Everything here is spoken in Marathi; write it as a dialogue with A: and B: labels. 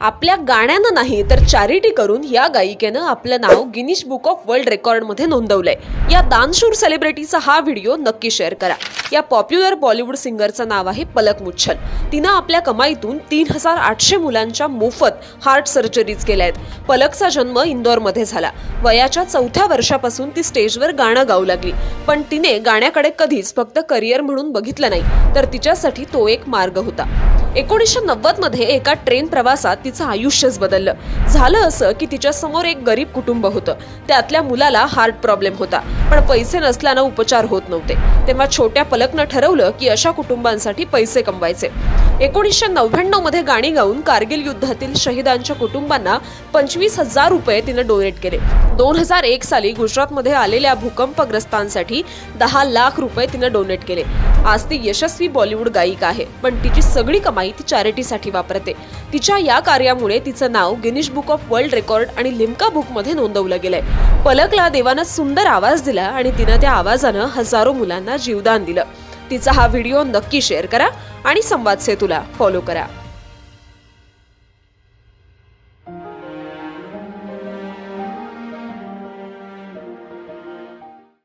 A: आपल्या गाण्यानं नाही तर चॅरिटी करून या गायिकेनं आपलं नाव गिनीश बुक ऑफ वर्ल्ड रेकॉर्डमध्ये नोंदवलंय. या दानशूर सेलिब्रिटीचा हा व्हिडिओ नक्की शेअर करा. या पॉप्युलर बॉलिवूड सिंगरचं नाव आहे पलक मुच्छल. तिनं आपल्या कमाईतून तीन हजार आठशे मुलांच्या मोफत हार्ट सर्जरीज केल्या आहेत. पलकचा जन्म इंदोरमध्ये झाला. वयाच्या चौथ्या वर्षापासून ती स्टेजवर गाणं गाऊ लागली. पण तिने गाण्याकडे कधीच फक्त करिअर म्हणून बघितलं नाही तर तिच्यासाठी तो एक मार्ग होता. एकोणीसशे नव्वदमध्ये एका ट्रेन प्रवासात तिचं आयुष्यच बदललं. झालं असं की तिच्या समोर एक गरीब कुटुंब होतं. त्यातल्या मुलाला हार्ट प्रॉब्लेम होता. पण पैसे नसल्यानं उपचार होत नव्हते. तेव्हा छोट्या पलकनं ठरवलं की अशा कुटुंबांसाठी पैसे कमवायचे. एकोणीसशे नव्याण्णवमध्ये गाणी गाऊन कारगिल युद्धातील शहीदांच्या कुटुंबांना पंचवीस हजार रुपये तिनं डोनेट केले. दोन हजार एक साली गुजरातमध्ये आलेल्या भूकंपग्रस्तांसाठी दहा लाख रुपये तिनं डोनेट केले. आज ती यशस्वी बॉलिवूड गायिका आहे पण तिची सगळी कमाई ती चॅरिटीसाठी वापरते. तिच्या या कार्यामुळे तिचं नाव Guinness book of world record आणि लिम्का बुकमध्ये नोंदवलं गेलंय. पलकला देवानं सुंदर आवाज दिला आणि तिनं त्या आवाजानं हजारो मुलांना जीवदान दिलं. तिचा हा व्हिडिओ नक्की शेअर करा आणि संवाद सेतूला फॉलो करा.